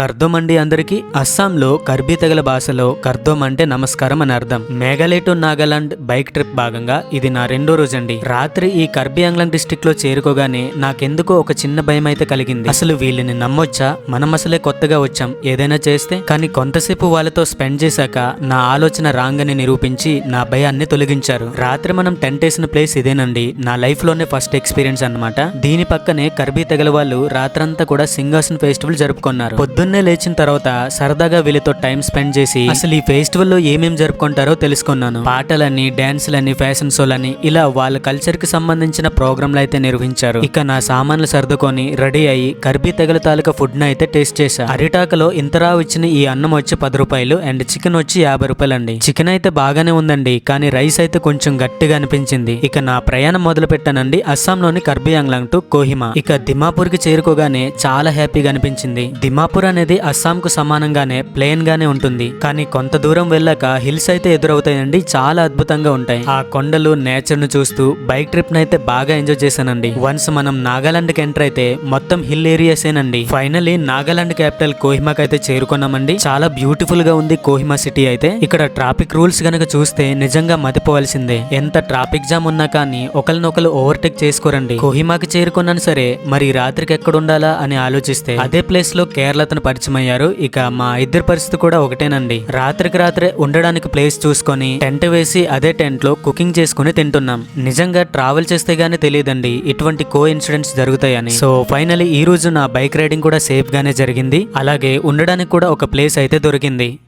కర్దోమ్ అండి అందరికి అస్సాంలో కర్బీ తెగల భాషలో కర్దోమ్ అంటే నమస్కారం అని అర్థం. Meghalaya to Nagaland bike trip భాగంగా ఇది నా రెండో రోజు అండి రాత్రి ఈ కర్బీ ఆంగ్లాంగ్ డిస్టిక్లో చేరుకోగానే నాకెందుకో ఒక చిన్న భయం అయితే కలిగింది. అసలు వీళ్ళని నమ్మొచ్చా? మనం అసలే కొత్తగా వచ్చాం. ఏదైనా చేస్తే? కానీ కొంతసేపు వాళ్ళతో స్పెండ్ చేశాక నా ఆలోచన రాంగ్ అని నిరూపించి నా భయాన్ని తొలగించారు. రాత్రి మనం టెంట్ వేసిన ప్లేస్ ఇదేనండి. నా లైఫ్లోనే ఫస్ట్ ఎక్స్పీరియన్స్ అన్నమాట. దీని పక్కనే కర్బీ తెగల వాళ్ళు రాత్రంతా కూడా సింగాసన్ ఫెస్టివల్ జరుపుకున్నారు. పొద్దున్న లేచిన తర్వాత సరదాగా వీళ్ళతో టైం స్పెండ్ చేసి అసలు ఈ ఫెస్టివల్లో జరుపుకుంటారో తెలుసుకున్నాను. పాటలని డాన్సులని ఫ్యాషన్ షోలని ఇలా వాళ్ళ కల్చర్కి సంబంధించిన ప్రోగ్రాంలు అయితే నిర్వహించారు. ఇక నా సామాన్లు సర్దుకొని రెడీ అయ్యి కర్బీ తెగల తాలూకా ఫుడ్ని అయితే టేస్ట్ చేశా. అరిటాకలో ఇంతరా వచ్చిన ఈ అన్నం వచ్చి పది రూపాయలు అండ్ చికెన్ వచ్చి యాభై రూపాయలు అండి చికెన్ అయితే బాగానే ఉందండి కానీ రైస్ అయితే కొంచెం గట్టిగా అనిపించింది. ఇక నా ప్రయాణం మొదలు పెట్టానండి అస్సాంలోని కర్బీ అంగ్లాంగ్ టు కోహిమా. ఇక దిమాపూర్కి చేరుకోగానే చాలా హ్యాపీగా అనిపించింది. దిమాపూర్ అనేది అస్సాం కు సమానంగానే ప్లేన్ గానే ఉంటుంది. కానీ కొంత దూరం వెళ్ళాక హిల్స్ అయితే ఎదురవుతాయండి చాలా అద్భుతంగా ఉంటాయి. ఆ కొండలు నేచర్ను చూస్తూ బైక్ ట్రిప్ నైతే బాగా ఎంజాయ్ చేశానండి. వన్స్ మనం నాగాలాండ్కి ఎంటర్ అయితే మొత్తం హిల్ ఏరియాసేనండి. ఫైనలీ నాగాలాండ్ క్యాపిటల్ కోహిమాకి అయితే చేరుకున్నామండి. చాలా బ్యూటిఫుల్గా ఉంది కోహిమా సిటీ అయితే. ఇక్కడ ట్రాఫిక్ రూల్స్ గనక చూస్తే నిజంగా మతిపోవాల్సిందే. ఎంత ట్రాఫిక్ జామ్ ఉన్నా కానీ ఒకరినొకరు ఓవర్టేక్ చేసుకోరండి. కోహిమాకి చేరుకున్నాను సరే మరి రాత్రికి ఎక్కడ ఉండాలా అని ఆలోచిస్తే అదే ప్లేస్లో కేరళ పరిచయం అయ్యారు ఇక మా ఇద్దరి పరిస్థితి కూడా ఒకటేనండి. రాత్రికి రాత్రే ఉండడానికి ప్లేస్ చూసుకొని టెంట్ వేసి అదే టెంట్లో కుకింగ్ చేసుకుని తింటున్నాం. నిజంగా ట్రావెల్ చేస్తే గానీ తెలియదండి. ఇటువంటి కో ఇన్సిడెంట్స్ జరుగుతాయని. సో ఫైనలీ ఈ రోజు నా బైక్ రైడింగ్ కూడా సేఫ్ గానే జరిగింది. అలాగే ఉండడానికి కూడా ఒక ప్లేస్ అయితే దొరికింది.